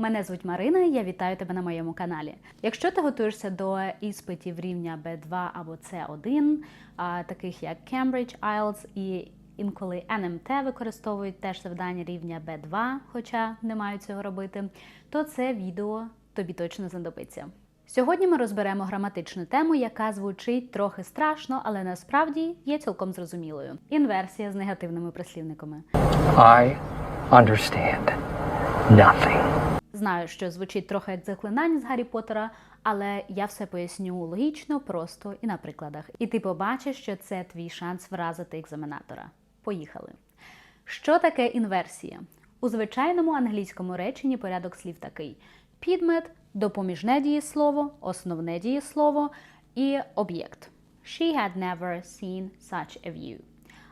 Мене звуть Марина, я вітаю тебе на моєму каналі. Якщо ти готуєшся до іспитів рівня B2 або C1, таких як Cambridge, IELTS і інколи NMT використовують теж завдання рівня B2, хоча не мають цього робити, то це відео тобі точно знадобиться. Сьогодні ми розберемо граматичну тему, яка звучить трохи страшно, але насправді є цілком зрозумілою. Інверсія з негативними прислівниками. I understand nothing. Знаю, що звучить трохи як заклинання з Гаррі Поттера, але я все поясню логічно, просто і на прикладах. І ти побачиш, що це твій шанс вразити екзаменатора. Поїхали. Що таке інверсія? У звичайному англійському реченні порядок слів такий: підмет, допоміжне дієслово, основне дієслово і об'єкт. She had never seen such a view.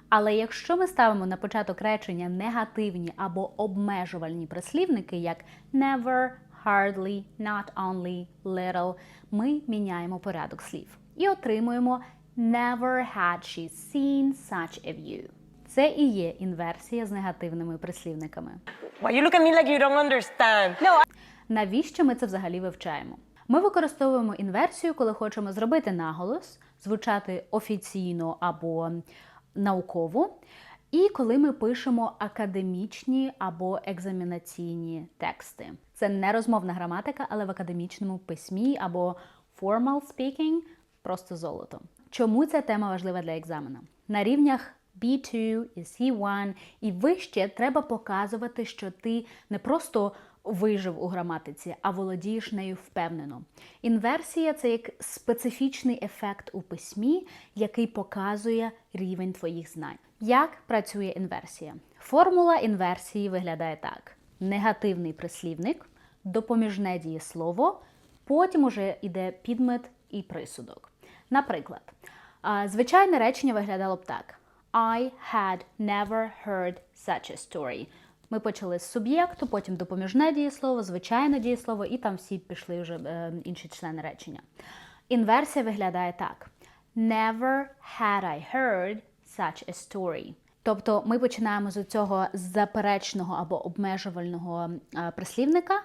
Але якщо ми ставимо на початок речення негативні або обмежувальні прислівники, як never, hardly, not only, little, ми міняємо порядок слів і отримуємо never had she seen such a view. Це і є інверсія з негативними прислівниками. Why you look at me like you don't understand? No, Навіщо ми це взагалі вивчаємо? Ми використовуємо інверсію, коли хочемо зробити наголос, звучати офіційно або науково, і коли ми пишемо академічні або екзамінаційні тексти. Це не розмовна граматика, але в академічному письмі або formal speaking просто золото. Чому ця тема важлива для екзамену? На рівнях B2 і C1 і вище треба показувати, що ти не просто вижив у граматиці, а володієш нею впевнено. Інверсія це як специфічний ефект у письмі, який показує рівень твоїх знань. Як працює інверсія? Формула інверсії виглядає так: негативний прислівник, допоміжне дієслово, потім уже йде підмет і присудок. Наприклад, звичайне речення виглядало б так: I had never heard such a story. Ми почали з суб'єкту, потім допоміжне дієслово, звичайне дієслово, і там всі пішли вже е, інші члени речення. Інверсія виглядає так: Never had I heard such a story. Тобто ми починаємо з цього заперечного або обмежувального е, прислівника,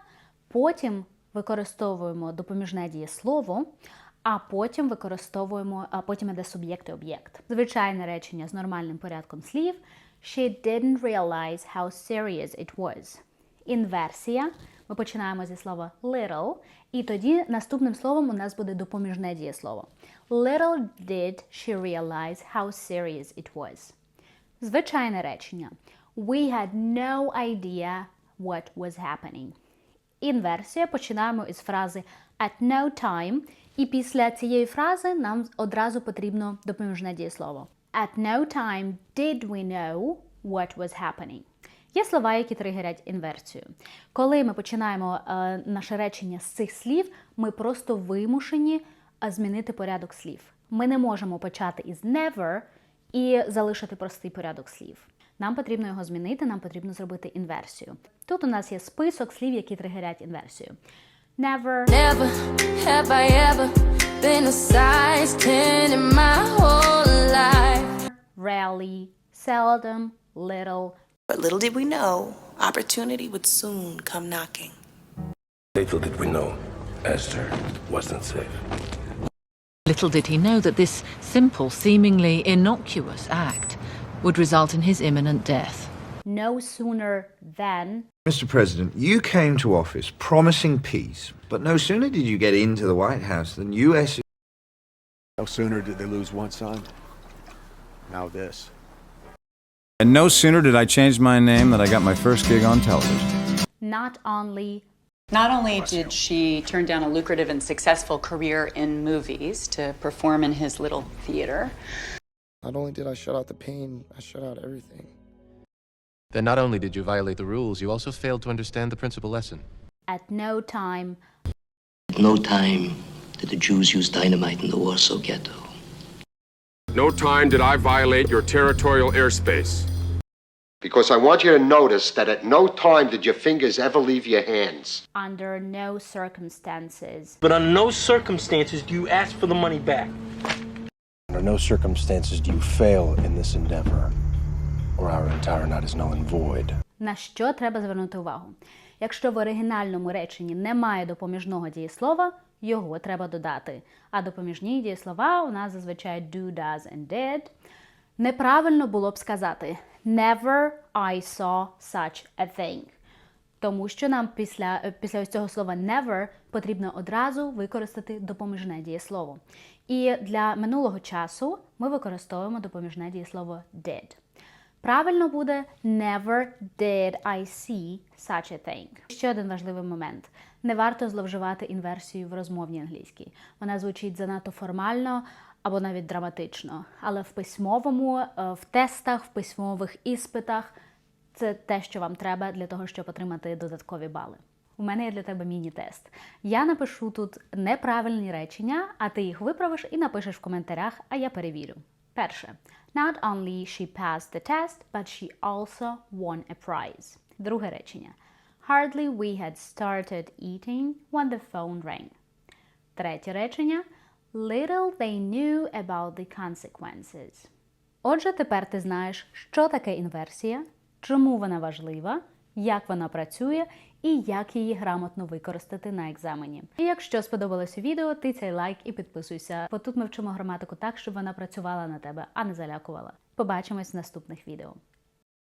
потім використовуємо допоміжне дієслово, а потім використовуємо, а потім іде суб'єкт і об'єкт. Звичайне речення з нормальним порядком слів. She didn't realize how serious it was. Інверсія. Ми починаємо зі слова little, і тоді наступним словом у нас буде допоміжне дієслово. Little did she realize how serious it was. Звичайне речення. We had no idea what was happening. Інверсія починаємо із фрази at no time, і після цієї фрази нам одразу потрібно допоміжне дієслово. At no time did we know what was happening. Є слова, які тригерять інверсію. Коли ми починаємо е, наше речення з цих слів, ми просто вимушені е, змінити порядок слів. Ми не можемо почати із never і залишити простий порядок слів. Нам потрібно його змінити, нам потрібно зробити інверсію. Тут у нас є список слів, які тригерять інверсію. Never, Never have I ever been a size 10 in my whole. Rarely, seldom, little, But little did we know, opportunity would soon come knocking. Little did we know Esther wasn't safe. Little did he know that this simple, seemingly innocuous act would result in his imminent death. no sooner than Mr. President, you came to office promising peace, but no sooner did you get into the White House than U.S. No sooner did they lose one son, now this. And no sooner did I change my name than I got my first gig on television. not only Not only did she turn down a lucrative and successful career in movies to perform in his little theater, Not only did I shut out the pain, I shut out everything. Then not only did you violate the rules, you also failed to understand the principal lesson. at no time At no time did the Jews use dynamite in the Warsaw Ghetto. No time did I violate your territorial airspace. Because I want you to notice that at no time did your fingers ever leave your hands. under no circumstances But under no circumstances do you ask for the money back. Under no circumstances do you fail in this endeavor, or our entire night is null and void. на що треба звернути увагу. Якщо в оригінальному реченні немає допоміжного дієслова, його треба додати. А допоміжні дієслова у нас зазвичай do, does and did. Неправильно було б сказати Never I saw such a thing. Тому що нам після, е, після цього слова never потрібно одразу використати допоміжне дієслово. І для минулого часу ми використовуємо допоміжне дієслово did. Правильно буде never did I see such a thing. Ще один важливий момент. Не варто зловживати інверсією в розмовній англійській. Вона звучить занадто формально або навіть драматично. Але в письмовому, е, в тестах, в письмових іспитах це те, що вам треба для того, щоб отримати додаткові бали. У мене є для тебе міні-тест. Я напишу тут неправильні речення, а ти їх виправиш і напишеш в коментарях, а я перевірю. Перше. Not only she passed the test, but she also won a prize. Друге речення. Hardly we had started eating when the phone rang. Третє речення. Little they knew about the consequences. Отже, тепер ти знаєш, що таке інверсія, чому вона важлива, як вона працює і як її грамотно використати на екзамені. І якщо сподобалося відео, ти цей лайк і підписуйся, бо тут ми вчимо граматику так, щоб вона працювала на тебе, а не залякувала. Побачимось в наступних відео.